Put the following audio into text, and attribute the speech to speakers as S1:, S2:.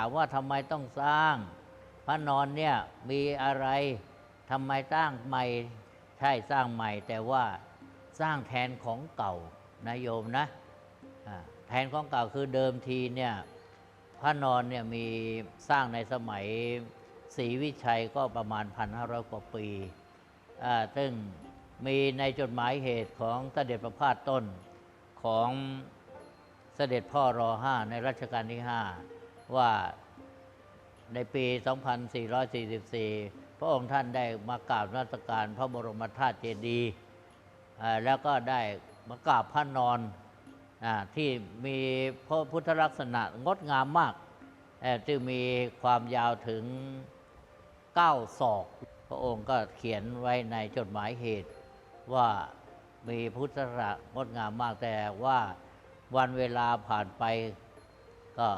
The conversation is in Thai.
S1: ถามว่าทำไมต้องสร้าง พระนอนเนี่ยมีอะไรทำไมสร้างใหม่ใช่สร้างใหม่ แต่ว่าสร้างแทนของเก่านะโยมนะแทนของเก่าคือเดิมทีเนี่ยพระนอนเนี่ยมีสร้างในสมัยศรีวิชัยก็ประมาณ 1,500 กว่าปีอ่าซึ่งมีในจดหมายเหตุของเสด็จประพาสต้นของเสด็จพ่อรอห้าในรัชกาลที่5 ว่าในปี 2444 พระองค์ท่านได้มากราบนัสการพระบรมธาตุเจดีย์แล้วก็ได้มากราบพระนอนอที่มีพระพุทธลักษณะงดงามมากเอ่อที่มีความยาวถึง 9 ศอก พระองค์ก็เขียนไว้ในจดหมายเหตุว่ามีพุทธลักษณะงดงามมากแต่ว่าวันเวลาผ่านไปก็